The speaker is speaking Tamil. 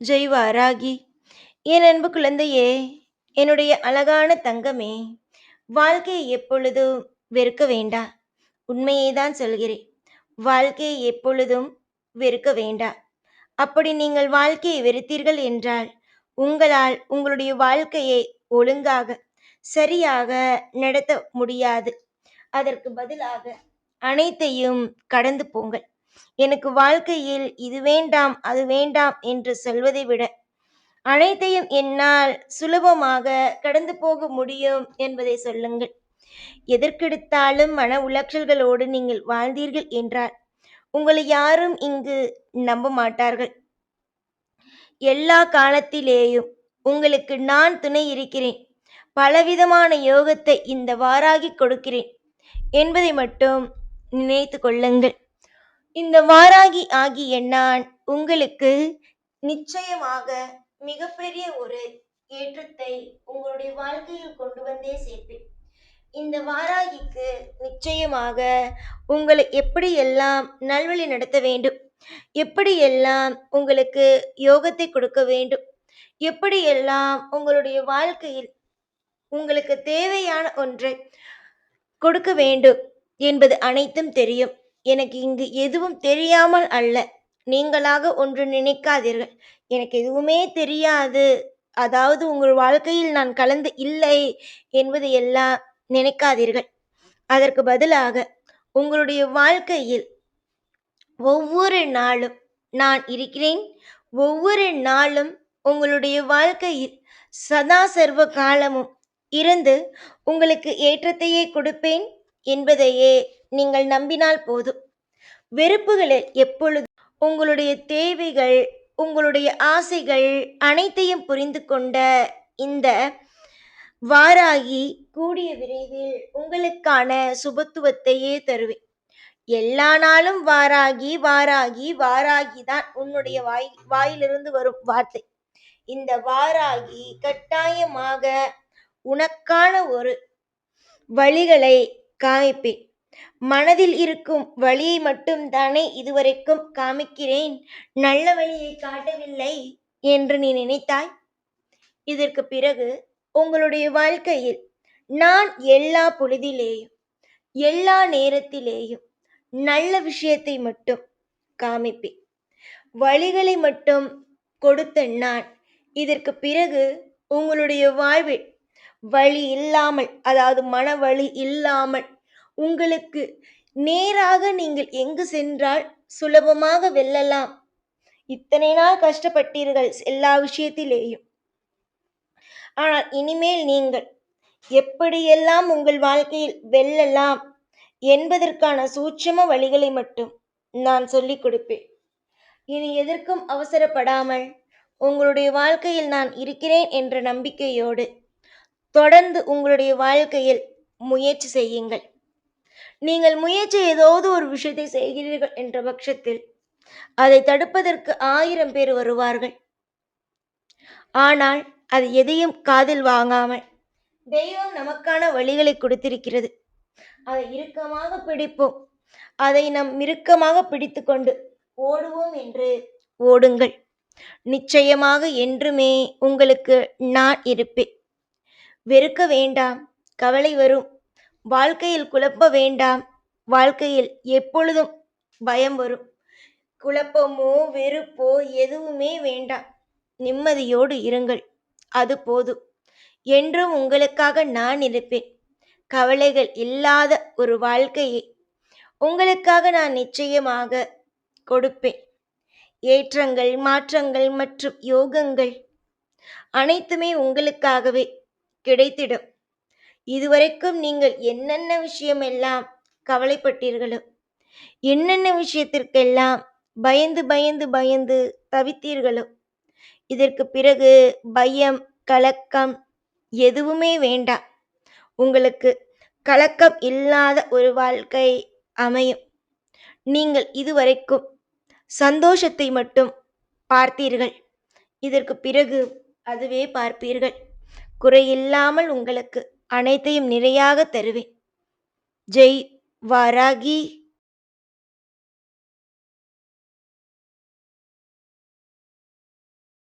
ஜெய் வாராகி என் அன்பு குழந்தையே என்னுடைய அழகான தங்கமே வாழ்க்கையை எப்பொழுதும் வெறுக்க வேண்டா. உண்மையை தான் சொல்கிறேன். வாழ்க்கையை எப்பொழுதும் வெறுக்க வேண்டா. அப்படி நீங்கள் வாழ்க்கையை வெறுத்தீர்கள் என்றால் உங்களால் உங்களுடைய வாழ்க்கையை ஒழுங்காக சரியாக நடத்த முடியாது. அதற்கு பதிலாக அனைத்தையும் கடந்து போங்கள். எனக்கு வாழ்க்கையில் இது வேண்டாம் அது வேண்டாம் என்று சொல்வதை விட அனைத்தையும் என்னால் சுலபமாக கடந்து போக முடியும் என்பதை சொல்லுங்கள். எதற்கெடுத்தாலும் மன உளைச்சல்களோடு நீங்கள் வாழ்ந்தீர்கள் என்றால் உங்களை யாரும் இங்கு நம்ப மாட்டார்கள். எல்லா காலத்திலேயும் உங்களுக்கு நான் துணை இருக்கிறேன். பலவிதமான யோகத்தை இந்த வாராகி கொடுக்கிறேன் என்பதை மட்டும் நினைத்து கொள்ளுங்கள். இந்த வாராகி ஆகிய நான் உங்களுக்கு நிச்சயமாக மிகப்பெரிய ஒரு ஏற்றத்தை உங்களுடைய வாழ்க்கையில் கொண்டு வந்தே சேர்ப்பேன். இந்த வாராகிக்கு நிச்சயமாக உங்களை எப்படியெல்லாம் நல்வழி நடத்த வேண்டும்? எப்படியெல்லாம் உங்களுக்கு யோகத்தை கொடுக்க வேண்டும்? எப்படியெல்லாம் உங்களுடைய வாழ்க்கையில் உங்களுக்கு தேவையான ஒன்றை கொடுக்க வேண்டும் என்பது அனைத்தும் தெரியும். எனக்கு இங்கு எதுவும் தெரியாமல் அல்ல. நீங்களாக ஒன்று நினைக்காதீர்கள். எனக்கு எதுவுமே தெரியாது. அதாவது உங்கள் வாழ்க்கையில் நான் கலந்து இல்லை என்பது எல்லாம் நினைக்காதீர்கள். அதற்கு பதிலாக உங்களுடைய வாழ்க்கையில் ஒவ்வொரு நாளும் நான் இருக்கிறேன். ஒவ்வொரு நாளும் உங்களுடைய வாழ்க்கையில் சதா சர்வ காலமும் இருந்து உங்களுக்கு ஏற்றத்தையே கொடுப்பேன். என்பதையே நீங்கள் நம்பினால் போதும். வெறுப்புகளில் எப்பொழுது உங்களுடைய தேவைகள் உங்களுடைய ஆசைகள் அனைத்தையும் புரிந்து கொண்ட இந்த வாராகி கூடிய விரைவில் உங்களுக்கான சுபத்துவத்தையே தருவேன். எல்லா நாளும் வாராகி வாராகி வாராகி தான் உன்னுடைய வாய் வாயிலிருந்து வரும் வார்த்தை. இந்த வாராகி கட்டாயமாக உனக்கான ஒரு வழிகளை காமிப்பேன். மனதில் இருக்கும் வழியை மட்டும் தானே இதுவரைக்கும் காமிக்கிறேன். நல்ல வழியை காட்டவில்லை என்று நீ நினைத்தாய்? இதற்கு பிறகு உங்களுடைய வாழ்க்கையில் நான் எல்லா பொழுதிலேயும் எல்லா நேரத்திலேயும் நல்ல விஷயத்தை மட்டும் காமிப்பேன். வழிகளை மட்டும் கொடுத்த நான் இதற்கு பிறகு உங்களுடைய வாழ்வில் வழி இல்லாமல் அதாவது மன வழி இல்லாமல் உங்களுக்கு நேராக நீங்கள் எங்கு சென்றால் சுலபமாக வெல்லலாம். இத்தனை நாள் கஷ்டப்பட்டீர்கள் எல்லா விஷயத்திலேயும். ஆனால் இனிமேல் நீங்கள் எப்படியெல்லாம் உங்கள் வாழ்க்கையில் வெல்லலாம் என்பதற்கான சூட்சம வழிகளை மட்டும் நான் சொல்லிக் கொடுப்பேன். இனி எதற்கும் அவசரப்படாமல் உங்களுடைய வாழ்க்கையில் நான் இருக்கிறேன் என்ற நம்பிக்கையோடு தொடர்ந்து உங்களுடைய வாழ்க்கையில் முயற்சி செய்யுங்கள். நீங்கள் முயற்சி ஏதாவது ஒரு விஷயத்தை செய்கிறீர்கள் என்ற பட்சத்தில் அதை தடுப்பதற்கு ஆயிரம் பேர் வருவார்கள். ஆனால் அது எதையும் காதில் வாங்காமல் தெய்வம் நமக்கான வழிகளை கொடுத்திருக்கிறது. அதை இறுக்கமாக பிடிப்போம். அதை நம் இறுக்கமாக பிடித்து கொண்டு ஓடுவோம் என்று ஓடுங்கள். நிச்சயமாக என்றுமே உங்களுக்கு நான் இருப்பேன். வெறுக்க வேண்டாம். கவலை வரும். வாழ்க்கையில் குழப்ப வேண்டாம். வாழ்க்கையில் எப்பொழுதும் பயம் வரும். குழப்பமோ வெறுப்போ எதுவுமே வேண்டாம். நிம்மதியோடு இருங்கள். அது போதும். என்றும் உங்களுக்காக நான் இருப்பேன். கவலைகள் இல்லாத ஒரு வாழ்க்கையை உங்களுக்காக நான் நிச்சயமாக கொடுப்பேன். ஏற்றங்கள் மாற்றங்கள் மற்றும் யோகங்கள் அனைத்துமே உங்களுக்காகவே. கிடைத்திடும். இதுவரைக்கும் நீங்கள் என்னென்ன விஷயம் எல்லாம் கவலைப்பட்டீர்களோ என்னென்ன விஷயத்திற்கெல்லாம் பயந்து பயந்து பயந்து தவித்தீர்களோ இதற்கு பிறகு பயம் கலக்கம் எதுவுமே வேண்டாம். உங்களுக்கு கலக்கம் இல்லாத ஒரு வாழ்க்கை அமையும். நீங்கள் இதுவரைக்கும் சந்தோஷத்தை மட்டும் பார்த்தீர்கள். இதற்கு பிறகு அதுவே பார்ப்பீர்கள். குறையில்லாமல் உங்களுக்கு அனைத்தையும் நிறையாக தருவேன். ஜெய். வாராகி.